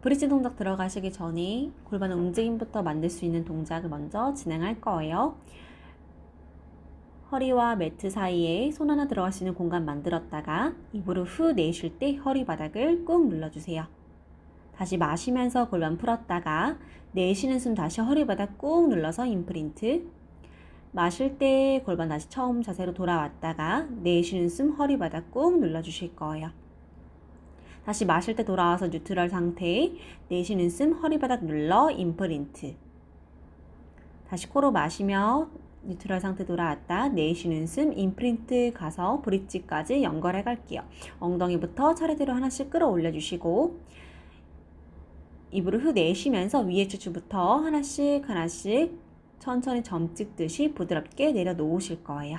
브릿지 동작 들어가시기 전에 골반 움직임부터 만들 수 있는 동작을 먼저 진행할 거예요. 허리와 매트 사이에 손 하나 들어갈 수 있는 공간 만들었다가 입으로 후 내쉴 때 허리 바닥을 꾹 눌러주세요. 다시 마시면서 골반 풀었다가 내쉬는 숨 다시 허리 바닥 꾹 눌러서 임프린트. 마실 때 골반 다시 처음 자세로 돌아왔다가 내쉬는 숨 허리 바닥 꾹 눌러주실 거예요. 다시 마실 때 돌아와서 뉴트럴 상태, 내쉬는 숨 허리 바닥 눌러 임프린트. 다시 코로 마시며 뉴트럴 상태 돌아왔다 내쉬는 숨 임프린트 가서 브릿지까지 연결해 갈게요. 엉덩이부터 차례대로 하나씩 끌어올려 주시고 입으로 후 내쉬면서 위에 추추부터 하나씩 하나씩 천천히 점 찍듯이 부드럽게 내려놓으실 거예요.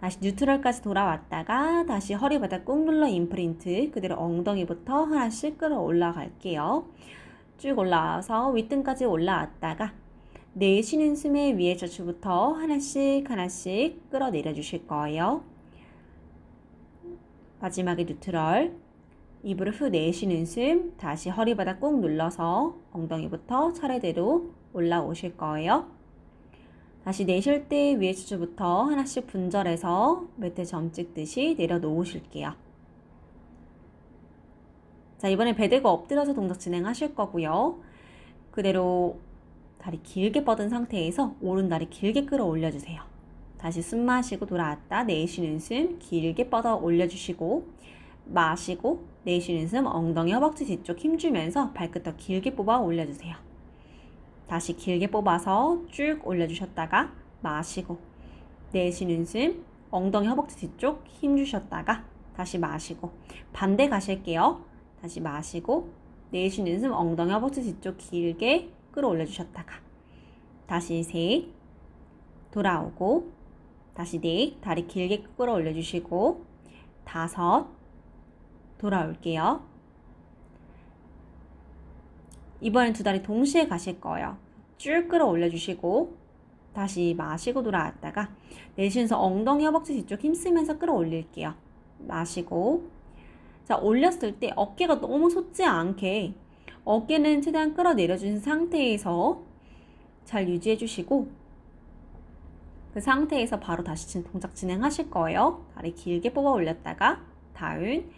다시 뉴트럴까지 돌아왔다가 다시 허리 바닥 꾹 눌러 임프린트 그대로 엉덩이부터 하나씩 끌어 올라 갈게요. 쭉 올라와서 윗등까지 올라왔다가 내쉬는 숨에 위에 젖추부터 하나씩 하나씩 끌어 내려 주실 거예요. 마지막에 뉴트럴 입으로 후 내쉬는 숨 다시 허리 바닥 꾹 눌러서 엉덩이부터 차례대로 올라오실 거예요. 다시 내쉴 때 위에 추주부터 하나씩 분절해서 매트 점 찍듯이 내려놓으실게요. 자, 이번에 배대고 엎드려서 동작 진행하실 거고요. 그대로 다리 길게 뻗은 상태에서 오른 다리 길게 끌어 올려 주세요. 다시 숨 마시고 돌아왔다 내쉬는 숨 길게 뻗어 올려주시고 마시고 내쉬는 숨 엉덩이 허벅지 뒤쪽 힘주면서 발끝 더 길게 뽑아 올려주세요. 다시 길게 뽑아서 쭉 올려주셨다가 마시고 내쉬는 숨 엉덩이 허벅지 뒤쪽 힘 주셨다가 다시 마시고 반대 가실게요. 다시 마시고 내쉬는 숨 엉덩이 허벅지 뒤쪽 길게 끌어올려 주셨다가 다시 셋 돌아오고 다시 넷 다리 길게 끌어올려 주시고 다섯 돌아올게요. 이번엔 두 다리 동시에 가실 거예요. 쭉 끌어올려 주시고 다시 마시고 돌아왔다가 내쉬면서 엉덩이 허벅지 뒤쪽 힘쓰면서 끌어올릴게요. 마시고 자 올렸을 때 어깨가 너무 솟지 않게 어깨는 최대한 끌어내려주신 상태에서 잘 유지해 주시고 그 상태에서 바로 다시 동작 진행하실 거예요. 다리 길게 뽑아 올렸다가 다운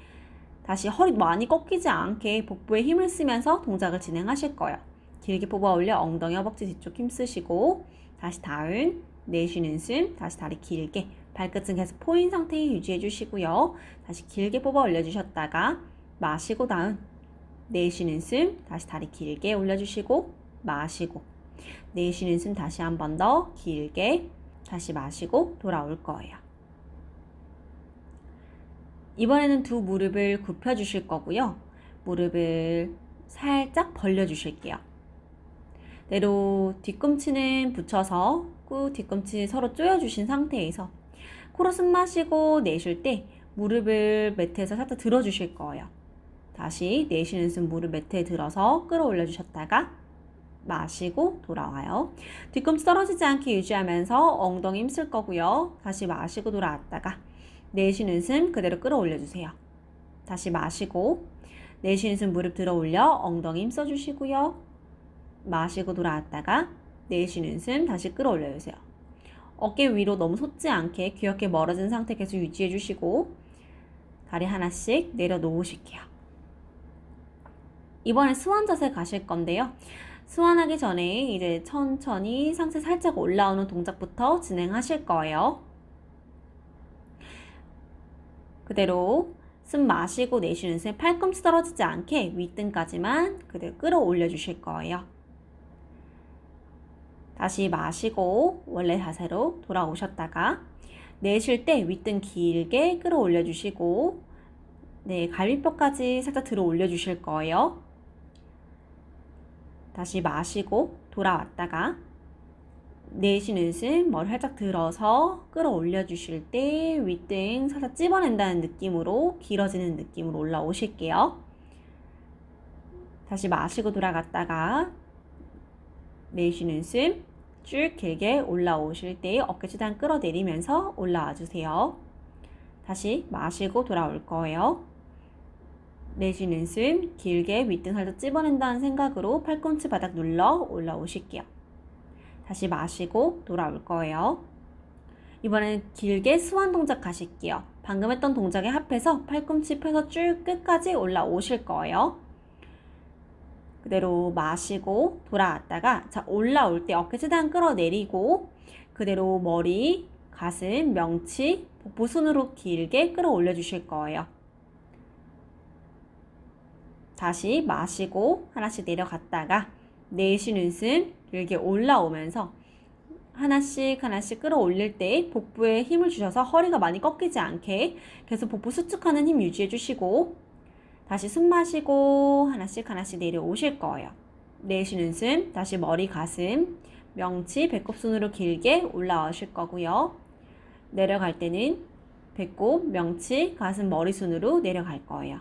다시 허리 많이 꺾이지 않게 복부에 힘을 쓰면서 동작을 진행하실 거예요. 길게 뽑아 올려 엉덩이 허벅지 뒤쪽 힘 쓰시고 다시 다운 내쉬는 숨 다시 다리 길게 발끝은 계속 포인 상태에 유지해 주시고요. 다시 길게 뽑아 올려 주셨다가 마시고 다운 내쉬는 숨 다시 다리 길게 올려 주시고 마시고 내쉬는 숨 다시 한 번 더 길게 다시 마시고 돌아올 거예요. 이번에는 두 무릎을 굽혀 주실 거고요. 무릎을 살짝 벌려 주실게요. 내로 뒤꿈치는 붙여서 꾹 뒤꿈치 서로 조여 주신 상태에서 코로 숨 마시고 내쉴 때 무릎을 매트에서 살짝 들어 주실 거예요. 다시 내쉬는 숨 무릎 매트에 들어서 끌어올려 주셨다가 마시고 돌아와요. 뒤꿈치 떨어지지 않게 유지하면서 엉덩이 힘쓸 거고요. 다시 마시고 돌아왔다가 내쉬는 숨 그대로 끌어올려 주세요. 다시 마시고 내쉬는 숨 무릎 들어 올려 엉덩이 힘 써 주시고요. 마시고 돌아왔다가 내쉬는 숨 다시 끌어올려 주세요. 어깨 위로 너무 솟지 않게 귀엽게 멀어진 상태 계속 유지해 주시고 다리 하나씩 내려놓으실게요. 이번에 스완 자세 가실 건데요. 스완하기 전에 이제 천천히 상체 살짝 올라오는 동작부터 진행하실 거예요. 그대로 숨 마시고 내쉬는 숨 팔꿈치 떨어지지 않게 윗등까지만 그대로 끌어올려 주실 거예요. 다시 마시고 원래 자세로 돌아오셨다가 내쉴 때 윗등 길게 끌어올려 주시고 네, 갈비뼈까지 살짝 들어 올려 주실 거예요. 다시 마시고 돌아왔다가 내쉬는 숨 머리 살짝 들어서 끌어올려 주실 때 윗등 살짝 찝어낸다는 느낌으로 길어지는 느낌으로 올라오실게요. 다시 마시고 돌아갔다가 내쉬는 숨 쭉 길게 올라오실 때 어깨 최대한 끌어내리면서 올라와 주세요. 다시 마시고 돌아올 거예요. 내쉬는 숨 길게 윗등 살짝 찝어낸다는 생각으로 팔꿈치 바닥 눌러 올라오실게요. 다시 마시고 돌아올 거예요. 이번에는 길게 스완 동작 가실게요. 방금 했던 동작에 합해서 팔꿈치 펴서 쭉 끝까지 올라오실 거예요. 그대로 마시고 돌아왔다가 자 올라올 때 어깨 최대한 끌어내리고 그대로 머리, 가슴, 명치, 복부 손으로 길게 끌어올려 주실 거예요. 다시 마시고 하나씩 내려갔다가 내쉬는 숨 길게 올라오면서 하나씩 하나씩 끌어올릴 때 복부에 힘을 주셔서 허리가 많이 꺾이지 않게 계속 복부 수축하는 힘 유지해 주시고 다시 숨 마시고 하나씩 하나씩 내려오실 거예요. 내쉬는 숨 다시 머리 가슴 명치 배꼽 손으로 길게 올라오실 거고요. 내려갈 때는 배꼽 명치 가슴 머리 손으로 내려갈 거예요.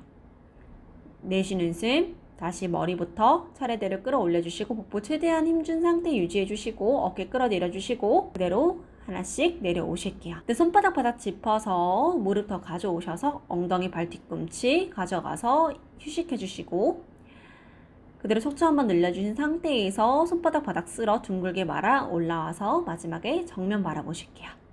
내쉬는 숨 다시 머리부터 차례대로 끌어올려 주시고 복부 최대한 힘준 상태 유지해 주시고 어깨 끌어내려 주시고 그대로 하나씩 내려오실게요. 근데 손바닥 바닥 짚어서 무릎 더 가져오셔서 엉덩이 발 뒤꿈치 가져가서 휴식해 주시고 그대로 척추 한번 늘려주신 상태에서 손바닥 바닥 쓸어 둥글게 말아 올라와서 마지막에 정면 바라보실게요.